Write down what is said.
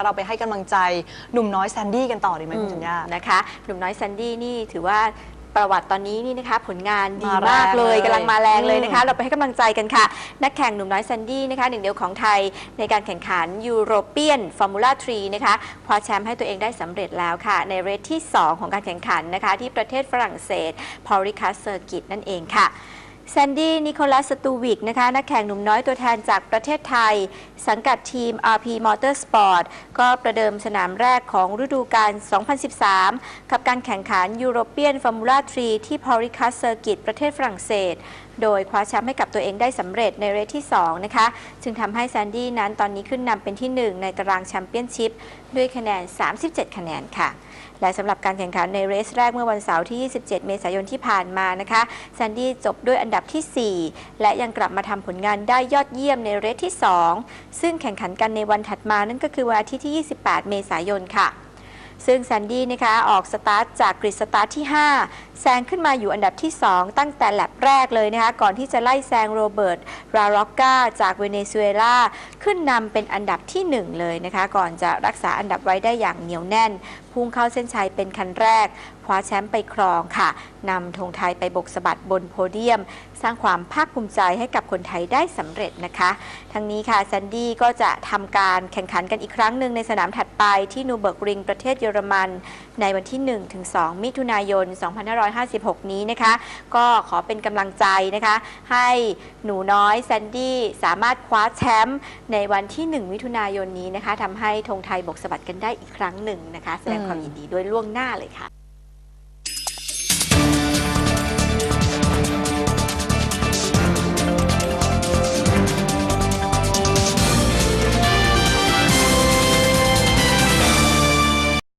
กำลังใจหนุ่มน้อยแซนดี้กันต่อดีไหมคุณธัญญา นะคะหนุ่มน้อยแซนดี้นี่ถือว่าประวัติตอนนี้นี่นะคะ ผลงานดีมาแรงมากเลยเลยกำลังมาแรงเลยนะคะอืมเราไปให้กำลังใจกันค่ะ นักแข่งหนุ่มน้อยแซนดี้นะคะหนึ่งเดียวของไทยในการแข่งขันยูโรเปียนฟอร์มูล่าทรีนะคะคว้าแชมป์ให้ตัวเองได้สำเร็จแล้วค่ะ ในเรสที่ 2 ของการแข่งขันนะคะ ที่ประเทศฝรั่งเศสพอริคัสเซอร์กิตนั่นเองค่ะ แซนดี้ นิโคลัส สตูวิก นะคะ นักแข่งหนุ่มน้อยตัวแทนจากประเทศไทย สังกัดทีม RP Motorsport ก็ประเดิมสนามแรกของฤดูกาล 2013 กับการแข่งขัน European Formula 3ที่ p o r i c a s Circuit ประเทศฝรั่งเศส โดยคว้าแชมป์ให้กับตัวเองได้สำเร็จในเรสที่ 2 นะคะ จึงทำให้แซนดี้นั้นตอนนี้ขึ้นนำเป็นที่ 1 ในตารางแชมเปี้ยนชิพด้วยคะแนน 37 คะแนนค่ะ และสำหรับการแข่งขันในเรสแรกเมื่อวันเสาร์ที่ 27 เมษายนที่ผ่านมานะคะแซนดี้จบด้วยอันดับที่ 4 และยังกลับมาทำผลงานได้ยอดเยี่ยมในเรสที่ 2 ซึ่งแข่งขันกันในวันถัดมานั่นก็คือวันอาทิตย์ที่ 28 เมษายนค่ะ ซึ่งแซนดี้นะคะออกสตาร์ทจากกริดสตาร์ทที่ 5 แซงขึ้นมาอยู่อันดับที่ 2 ตั้งแต่แลบแรกเลยนะคะ ก่อนที่จะไล่แซงโรเบิร์ต ราร็อกกาจากเวเนซุเอลา ขึ้นนำเป็นอันดับที่ 1 เลยนะคะ ก่อนจะรักษาอันดับไว้ได้อย่างเหนียวแน่น พุ่งเข้าเส้นชัยเป็นคันแรก คว้าแชมป์ไปครองค่ะนำธงไทยไปบกสะบัดบนโพเดียม สร้างความภาคภูมิใจให้กับคนไทยได้สำเร็จนะคะ ทั้งนี้ค่ะแซนดี้ก็จะทำการแข่งขันกันอีกครั้งหนึ่งในสนามถัดไปที่นูเบิร์กริงประเทศเยอรมัน ในวันที่ 1-2 มิถุนายน 2556 นี้นะคะ ก็ขอเป็นกำลังใจนะคะ ให้หนูน้อยแซนดี้สามารถคว้าแชมป์ในวันที่ 1 มิถุนายนนี้นะคะทำให้ธงไทยบกสะบัดกันได้อีกครั้งหนึ่งนะคะ แสดงความยินดีด้วยล่วงหน้าเลยค่ะ